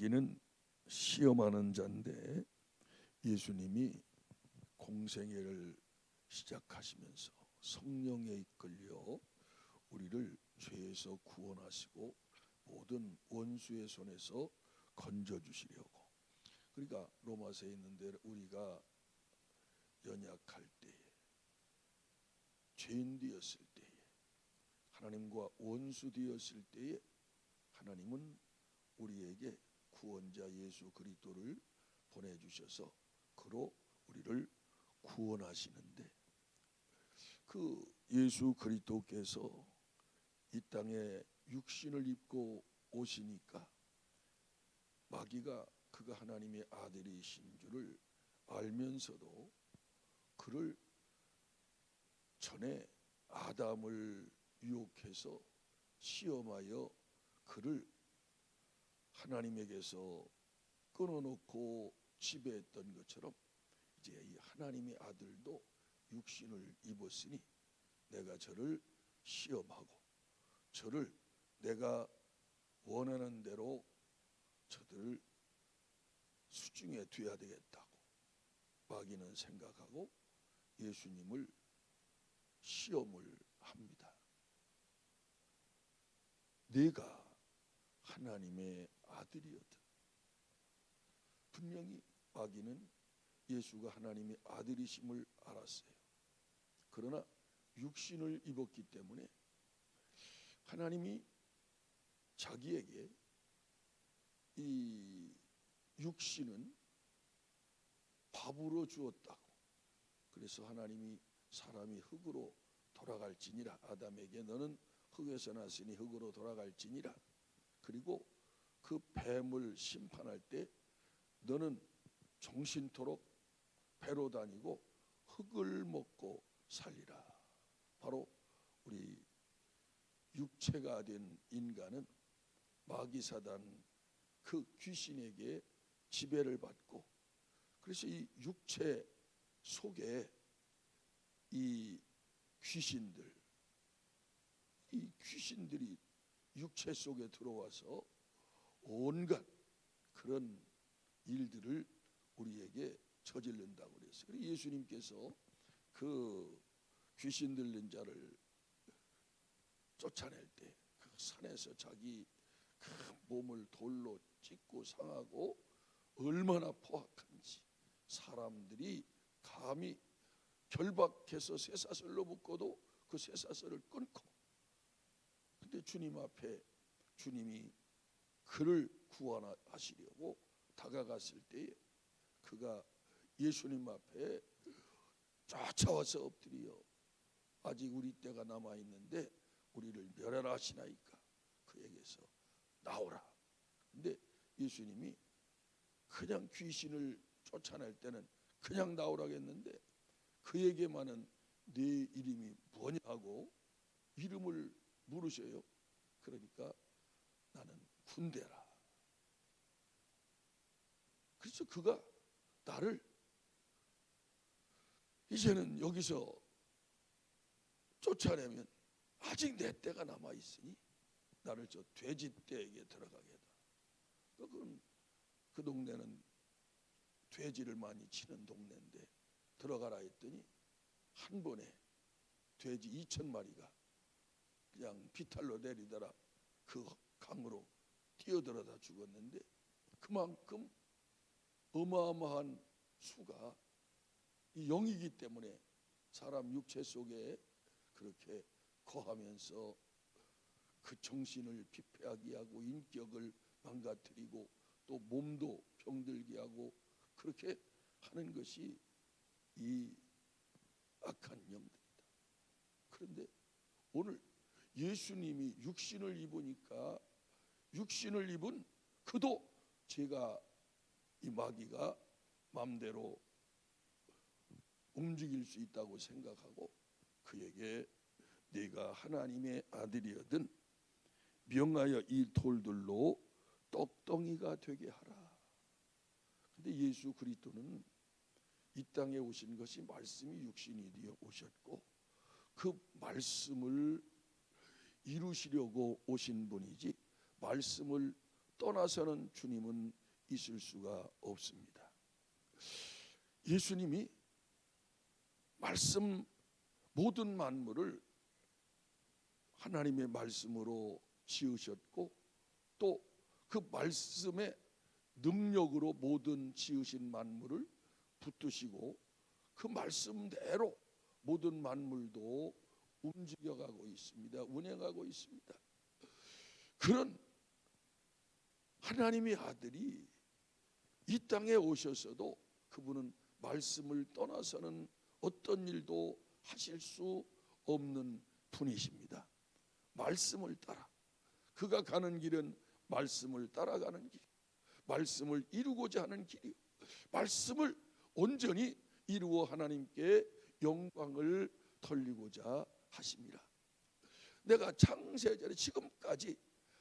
마귀는 시험하는 자인데 예수님이 공생애를 시작하시면서 성령에 이끌려 우리를 죄에서 구원하시고 모든 원수의 손에서 건져 주시려고. 그러니까 로마서에 있는데 우리가 연약할 때에 죄인 되었을 때에 하나님과 원수 되었을 때에 하나님은 우리에게 구원자 예수 그리스도를 보내 주셔서 그로 우리를 구원하시는데 그 예수 그리스도께서 이 땅에 육신을 입고 오시니까 마귀가 그가 하나님의 아들이신 줄을 알면서도 그를 전에 아담을 유혹해서 시험하여 그를 하나님에게서 끊어놓고 지배했던 것처럼 이제 이 하나님의 아들도 육신을 입었으니 내가 저를 시험하고 저를 내가 원하는 대로 저들을 수중에 둬야 되겠다고 마귀는 생각하고 예수님을 시험을 합니다. 내가 하나님의 아들이었다. 분명히 마귀는 예수가 하나님의 아들이심을 알았어요. 그러나 육신을 입었기 때문에 하나님이 자기에게 이 육신은 밥으로 주었다고. 그래서 하나님이 사람이 흙으로 돌아갈지니라 아담에게 너는 흙에서 났으니 흙으로 돌아갈지니라. 그리고 그 뱀을 심판할 때 너는 정신토록 배로 다니고 흙을 먹고 살리라. 바로 우리 육체가 된 인간은 마귀 사단 그 귀신에게 지배를 받고 그래서 이 육체 속에 이 귀신들 이 귀신들이 육체 속에 들어와서 온갖 그런 일들을 우리에게 저지른다고 그랬어요. 그래서 예수님께서 그 귀신 들린 자를 쫓아낼 때 그 산에서 자기 그 몸을 돌로 찢고 상하고 얼마나 포악한지 사람들이 감히 결박해서 쇠사슬로 묶어도 그 쇠사슬을 끊고 근데 주님 앞에 주님이 그를 구원하시려고 다가갔을 때에 그가 예수님 앞에 쫓아와서 엎드려 아직 우리 때가 남아 있는데 우리를 멸하라 하시나이까 그에게서 나오라. 근데 예수님이 그냥 귀신을 쫓아낼 때는 그냥 나오라겠는데 그에게만은 네 이름이 뭐냐고 이름을 물으셔요. 그러니까 나는 군대라. 그래서 그가 나를 이제는 여기서 쫓아내면 아직 내 때가 남아 있으니 나를 저 돼지 떼에게 들어가게 해다. 그건 그 동네는 돼지를 많이 치는 동네인데 들어가라 했더니 한 번에 돼지 2천 마리가 그냥 비탈로 내리더라 그 강으로 뛰어들어다 죽었는데 그만큼 어마어마한 수가 이 영이기 때문에 사람 육체 속에 그렇게 거하면서 그 정신을 피폐하게 하고 인격을 망가뜨리고 또 몸도 병들게 하고 그렇게 하는 것이 이 악한 영들이다. 그런데 오늘 예수님이 육신을 입으니까 육신을 입은 그도 제가 이 마귀가 마음대로 움직일 수 있다고 생각하고 그에게 네가 하나님의 아들이거든 명하여 이 돌들로 떡덩이가 되게 하라. 근데 예수 그리스도는 이 땅에 오신 것이 말씀이 육신이 되어 오셨고 그 말씀을 이루시려고 오신 분이지 말씀을 떠나서는 주님은 있을 수가 없습니다. 예수님이 말씀 모든 만물을 하나님의 말씀으로 지으셨고 또 그 말씀의 능력으로 모든 지으신 만물을 붙드시고 그 말씀대로 모든 만물도 움직여가고 있습니다. 운행하고 있습니다. 그런 하나님의 아들이 이 땅에 오셔서도 그분은 말씀을 떠나서는 어떤 일도 하실 수 없는 분이십니다. 말씀을 따라 그가 가는 길은 말씀을 따라가는 길, 말씀을 이루고자 하는 길이요. 말씀을 온전히 이루어 하나님께 영광을 돌리고자 하십니다. 내가 창세전에 지금까지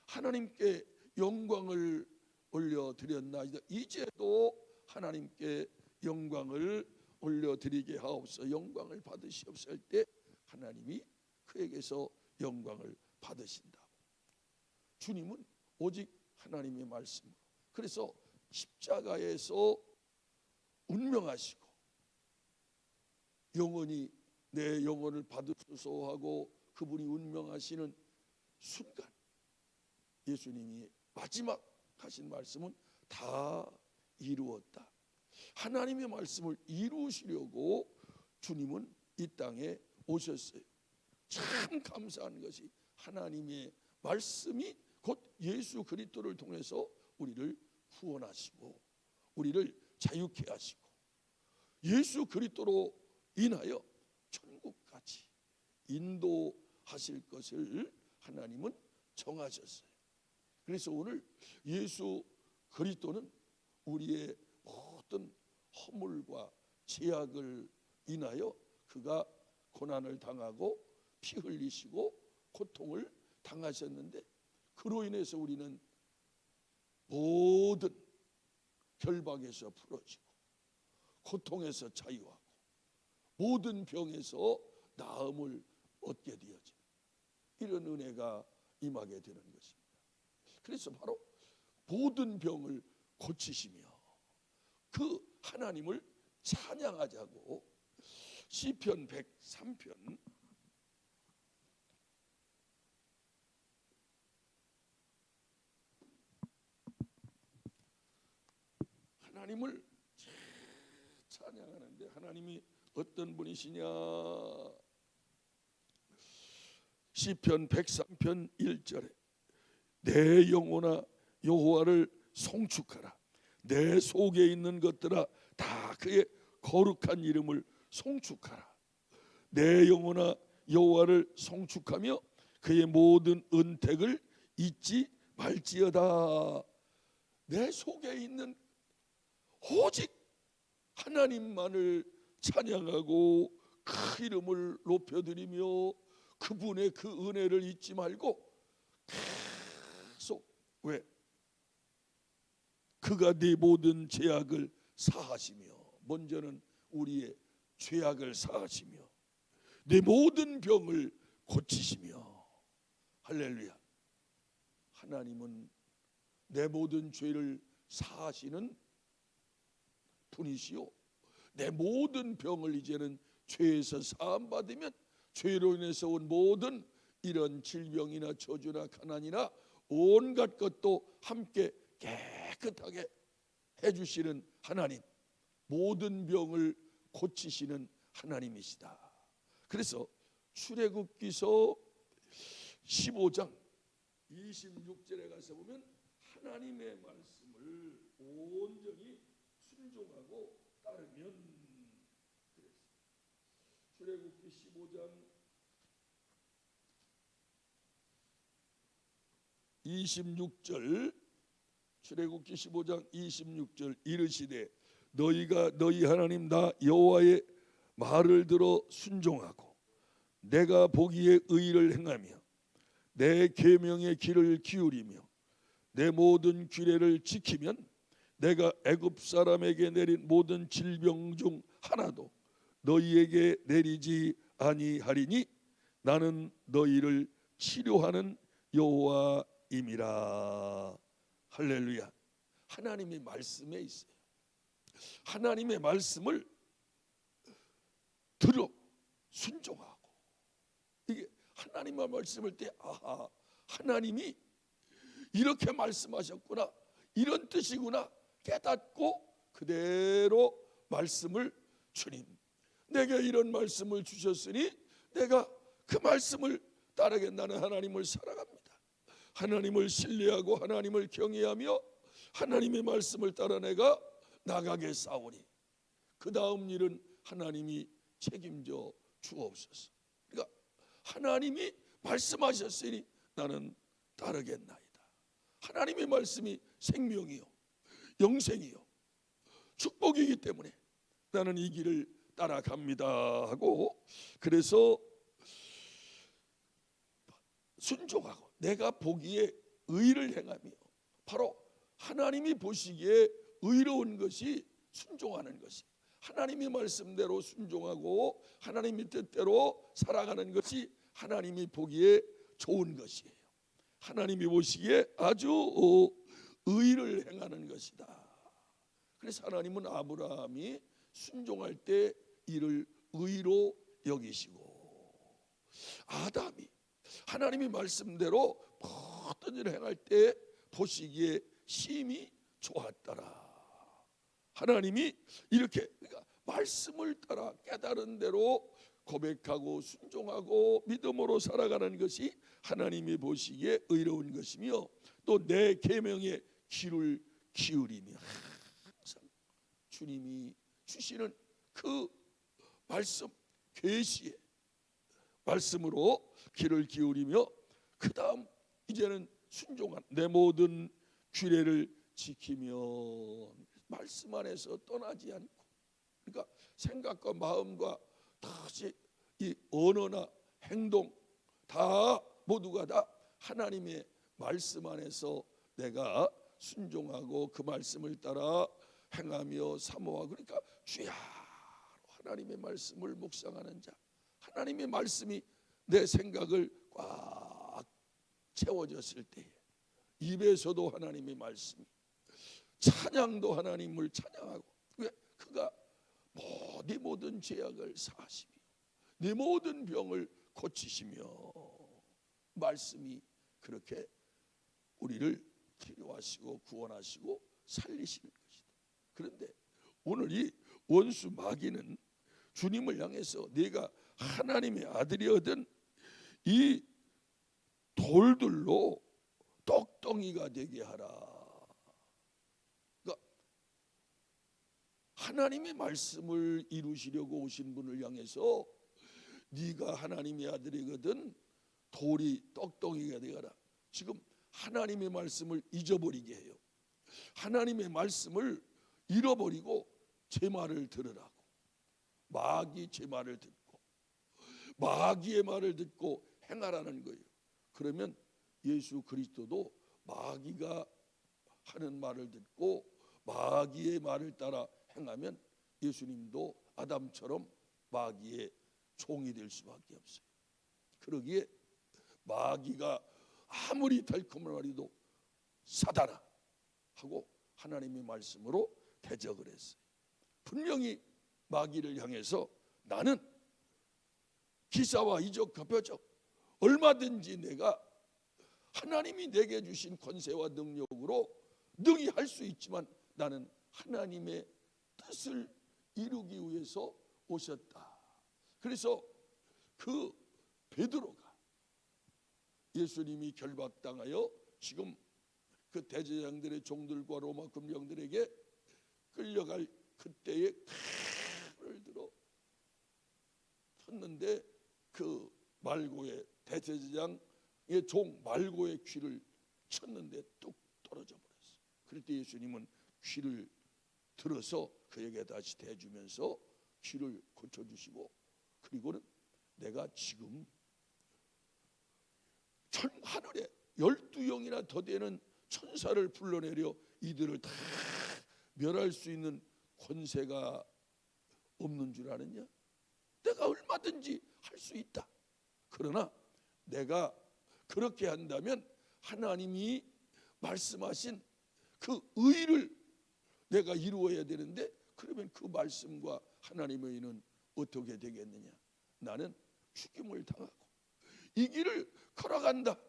하나님께 영광을 올려드렸나이다. 이제도 하나님께 영광을 올려드리게 하옵소. 영광을 받으시옵소서 할때 하나님이 그에게서 영광을 받으신다. 주님은 오직 하나님의 말씀. 그래서 십자가에서 운명하시고 영원히 내 영혼을 받으소서 하고 그분이 운명하시는 순간 예수님이 마지막 하신 말씀은 다 이루었다. 하나님의 말씀을 이루시려고 주님은 이 땅에 오셨어요. 참 감사한 것이 하나님의 말씀이 곧 예수 그리스도를 통해서 우리를 후원하시고 우리를 자유케 하시고 예수 그리스도로 인하여 인도하실 것을 하나님은 정하셨어요. 그래서 오늘 예수 그리스도는 우리의 모든 허물과 제약을 인하여 그가 고난을 당하고 피 흘리시고 고통을 당하셨는데 그로 인해서 우리는 모든 결박에서 풀어지고 고통에서 자유하고 모든 병에서 나음을 얻게 되어진 이런 은혜가 임하게 되는 것입니다. 그래서 바로 모든 병을 고치시며 그 하나님을 찬양하자고 시편 103편 하나님을 찬양하는데 하나님이 어떤 분이시냐 시편 103편 1절에 내 영혼아 여호와를 송축하라. 내 속에 있는 것들아 다 그의 거룩한 이름을 송축하라. 내 영혼아 여호와를 송축하며 그의 모든 은택을 잊지 말지어다. 내 속에 있는 오직 하나님만을 찬양하고 그 이름을 높여드리며 그분의 그 은혜를 잊지 말고 계속 왜? 그가 네 모든 죄악을 사하시며 먼저는 우리의 죄악을 사하시며 내 모든 병을 고치시며 할렐루야. 하나님은 내 모든 죄를 사하시는 분이시요 내 모든 병을 이제는 죄에서 사함 받으면 죄로 인해서 온 모든 이런 질병이나 저주나 가난이나 온갖 것도 함께 깨끗하게 해주시는 하나님 모든 병을 고치시는 하나님이시다. 그래서 출애굽기서 15장 26절에 가서 보면 하나님의 말씀을 온전히 순종하고 따르면. 출애굽기 15장 26절 출애굽기 15장 26절 이르시되 너희가 너희 하나님 나 여호와의 말을 들어 순종하고 내가 보기에 의를 행하며 내 계명의 길을 기울이며 내 모든 규례를 지키면 내가 애굽 사람에게 내린 모든 질병 중 하나도 너희에게 내리지 아니하리니 나는 너희를 치료하는 여호와 임이라 할렐루야. 하나님의 말씀에 있어요. 하나님의 말씀을 들어 순종하고 이게 하나님의 말씀을 때 아하 하나님이 이렇게 말씀하셨구나 이런 뜻이구나 깨닫고 그대로 말씀을 주님 내게 이런 말씀을 주셨으니 내가 그 말씀을 따르겠다는 하나님을 살아갑니다. 하나님을 신뢰하고 하나님을 경외하며 하나님의 말씀을 따라 내가 나가게 싸우니 그 다음 일은 하나님이 책임져 주옵소서. 그러니까 하나님이 말씀하셨으니 나는 따르겠나이다. 하나님의 말씀이 생명이요, 영생이요, 축복이기 때문에 나는 이 길을 따라갑니다 하고 그래서 순종하고 내가 보기에 의를 행하며 바로 하나님이 보시기에 의로운 것이 순종하는 것이 하나님의 말씀대로 순종하고 하나님의 뜻대로 살아가는 것이 하나님이 보기에 좋은 것이에요. 하나님이 보시기에 아주 어, 의를 행하는 것이다. 그래서 하나님은 아브라함이 순종할 때 이를 의로 여기시고 아담이 하나님의 말씀대로 모든 일을 행할 때 보시기에 심히 좋았더라. 하나님이 이렇게 그러니까 말씀을 따라 깨달은 대로 고백하고 순종하고 믿음으로 살아가는 것이 하나님이 보시기에 의로운 것이며 또 내 계명에 귀를 기울이며 항상 주님이 주시는 그 말씀 계시에 말씀으로 귀를 기울이며 그 다음 이제는 순종한 내 모든 규례를 지키며 말씀 안에서 떠나지 않고 그러니까 생각과 마음과 다시 이 언어나 행동 다 모두가 다 하나님의 말씀 안에서 내가 순종하고 그 말씀을 따라 행하며 사모하고 그러니까 주야 하나님의 말씀을 묵상하는 자 하나님의 말씀이 내 생각을 꽉 채워졌을 때에 입에서도 하나님의 말씀이 찬양도 하나님을 찬양하고 왜 그가 뭐, 네 모든 죄악을 사하시며 네 모든 병을 고치시며 말씀이 그렇게 우리를 치료하시고 구원하시고 살리시는 것이다. 그런데 오늘 이 원수 마귀는 주님을 향해서 네가 하나님의 아들이거든 이 돌들로 떡덩이가 되게 하라. 그러니까 하나님의 말씀을 이루시려고 오신 분을 향해서 네가 하나님의 아들이거든 돌이 떡덩이가 되거라. 지금 하나님의 말씀을 잊어버리게 해요. 하나님의 말씀을 잃어버리고 제 말을 들으라고. 마귀 제 말을 듣고 마귀의 말을 듣고 행하라는 거예요. 그러면 예수 그리스도도 마귀가 하는 말을 듣고 마귀의 말을 따라 행하면 예수님도 아담처럼 마귀의 종이 될 수밖에 없어요. 그러기에 마귀가 아무리 달콤한 말이도 사다라 하고 하나님의 말씀으로 대적을 했어요. 분명히 마귀를 향해서 나는 기사와 이적과 표적 얼마든지 내가 하나님이 내게 주신 권세와 능력으로 능히 할 수 있지만 나는 하나님의 뜻을 이루기 위해서 오셨다. 그래서 그 베드로가 예수님이 결박당하여 지금 그 대제장들의 종들과 로마 군병들에게 끌려갈 그때에 칼을 들어 쳤는데 그 말고의 대제사장의 종 말고의 귀를 쳤는데 뚝 떨어져 버렸어. 그럴 때 예수님은 귀를 들어서 그에게 다시 대주면서 귀를 고쳐주시고 그리고는 내가 지금 천 하늘에 열두 영이나 더 되는 천사를 불러내려 이들을 다 멸할 수 있는 권세가 없는 줄 아느냐? 내가 얼마든지 할 수 있다. 그러나 내가 그렇게 한다면 하나님이 말씀하신 그 의를 내가 이루어야 되는데 그러면 그 말씀과 하나님의 의는 어떻게 되겠느냐? 나는 죽임을 당하고 이 길을 걸어간다.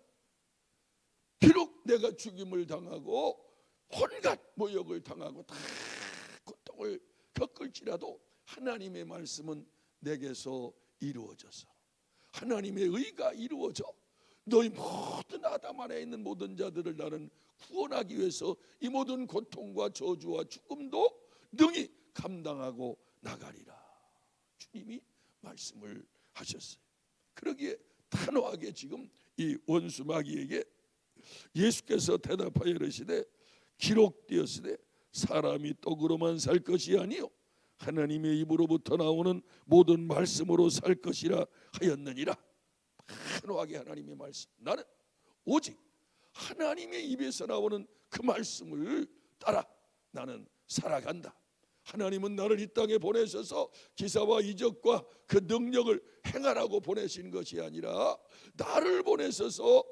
비록 내가 죽임을 당하고 온갖 모욕을 당하고 다 고통을 겪을지라도 하나님의 말씀은 내게서 이루어져서 하나님의 의가 이루어져 너희 모든 아담 안에 있는 모든 자들을 나는 구원하기 위해서 이 모든 고통과 저주와 죽음도 능히 감당하고 나가리라. 주님이 말씀을 하셨어요. 그러기에 단호하게 지금 이 원수 마귀에게 예수께서 대답하여 이르시되 기록되었으되 사람이 떡으로만 살 것이 아니요 하나님의 입으로부터 나오는 모든 말씀으로 살 것이라 하였느니라. 단호하게 하나님의 말씀. 나는 오직 하나님의 입에서 나오는 그 말씀을 따라 나는 살아간다. 하나님은 나를 이 땅에 보내셔서 기사와 이적과 그 능력을 행하라고 보내신 것이 아니라 나를 보내셔서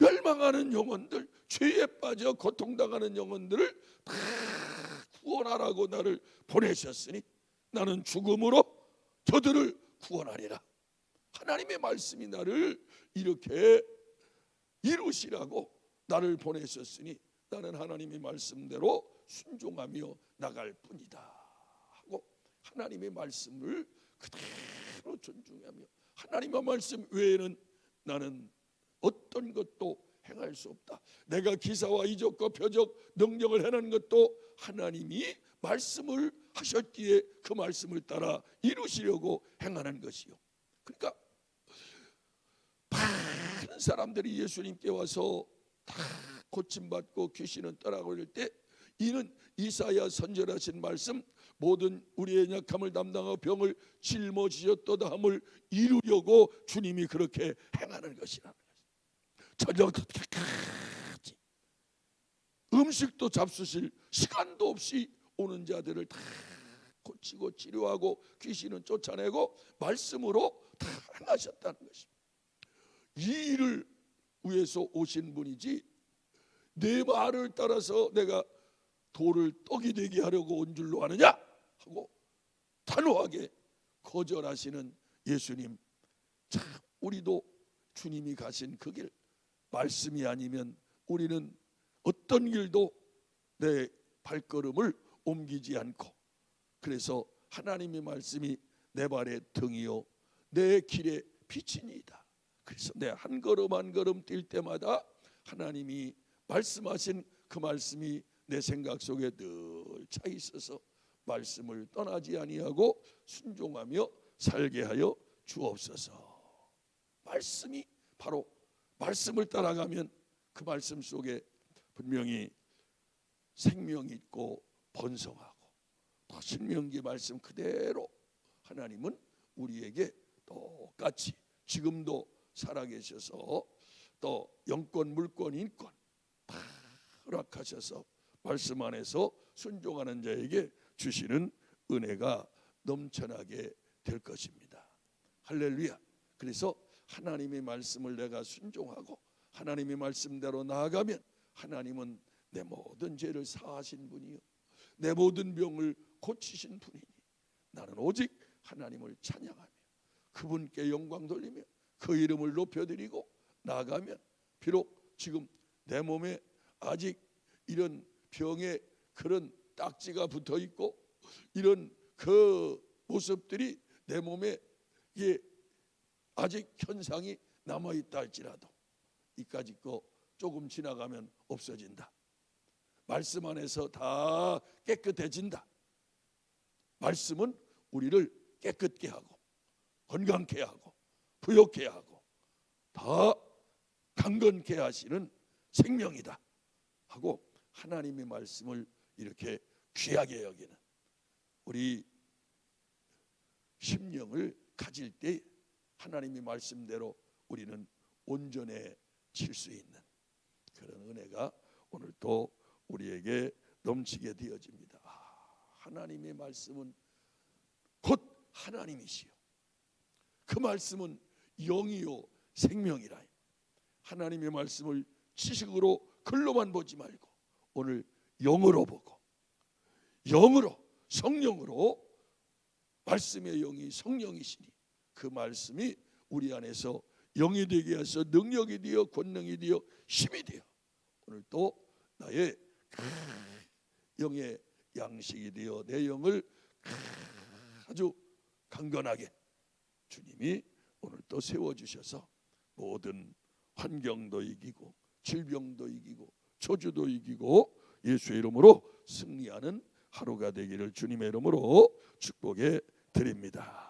멸망하는 영혼들, 죄에 빠져 고통당하는 영혼들을 다 구원하라고 나를 보내셨으니 나는 죽음으로 저들을 구원하리라. 하나님의 말씀이 나를 이렇게 이루시라고 나를 보내셨으니 나는 하나님의 말씀대로 순종하며 나갈 뿐이다 하고 하나님의 말씀을 그대로 존중하며 하나님의 말씀 외에는 나는 어떤 것도 행할 수 없다. 내가 기사와 이적과 표적 능력을 해낸 것도 하나님이 말씀을 하셨기에 그 말씀을 따라 이루시려고 행하는 것이요. 그러니까 많은 사람들이 예수님께 와서 다 고침받고 귀신은 떠나버릴 때 이는 이사야 선절하신 말씀 모든 우리의 약함을 담당하고 병을 짊어지셨도다 함을 이루려고 주님이 그렇게 행하는 것이라는 것이 저녁도 끝까지 음식도 잡수실 시간도 없이 오는 자들을 다 고치고 치료하고 귀신은 쫓아내고 말씀으로 다 행하셨다는 것입니다. 이 일을 위해서 오신 분이지 내 말을 따라서 내가 돌을 떡이 되게 하려고 온 줄로 아느냐 하고 단호하게 거절하시는 예수님 참 우리도 주님이 가신 그 길 말씀이 아니면 우리는 어떤 길도 내 발걸음을 옮기지 않고 그래서 하나님의 말씀이 내 발의 등이요 내 길의 빛이니이다. 그래서 내 한 걸음 한 걸음 뛸 때마다 하나님이 말씀하신 그 말씀이 내 생각 속에 늘 차 있어서 말씀을 떠나지 아니하고 순종하며 살게 하여 주옵소서. 말씀이 바로 말씀을 따라가면 그 말씀 속에 분명히 생명이 있고 번성하고 또 신명기 말씀 그대로 하나님은 우리에게 똑같이 지금도 살아계셔서 또 영권 물권 인권 다 허락하셔서 말씀 안에서 순종하는 자에게 주시는 은혜가 넘쳐나게 될 것입니다. 할렐루야. 그래서 하나님의 말씀을 내가 순종하고 하나님의 말씀대로 나아가면 하나님은 내 모든 죄를 사하신 분이요. 내 모든 병을 고치신 분이니 나는 오직 하나님을 찬양하며 그분께 영광 돌리며 그 이름을 높여드리고 나아가면 비록 지금 내 몸에 아직 이런 병에 그런 딱지가 붙어 있고 이런 그 모습들이 내 몸에 이게 아직 현상이 남아 있다 할지라도 이까지 거 조금 지나가면 없어진다. 말씀 안에서 다 깨끗해진다. 말씀은 우리를 깨끗게 하고 건강케 하고 부욕케 하고 다 강건케 하시는 생명이다 하고 하나님의 말씀을 이렇게 귀하게 여기는 우리 심령을 가질 때 하나님의 말씀대로 우리는 온전해질 수 있는 그런 은혜가 오늘 또 우리에게 넘치게 되어집니다. 아, 하나님의 말씀은 곧 하나님이시요. 그 말씀은 영이요 생명이라. 하나님의 말씀을 지식으로 글로만 보지 말고 오늘 영으로 보고 영으로 성령으로 말씀의 영이 성령이시니 그 말씀이 우리 안에서 영이 되게 하서 능력이 되어 권능이 되어 힘이 되어 오늘 또 나의 영의 양식이 되어 내 영을 아주 강건하게 주님이 오늘 또 세워 주셔서 모든 환경도 이기고 질병도 이기고 초주도 이기고 예수의 이름으로 승리하는 하루가 되기를 주님의 이름으로 축복해 드립니다.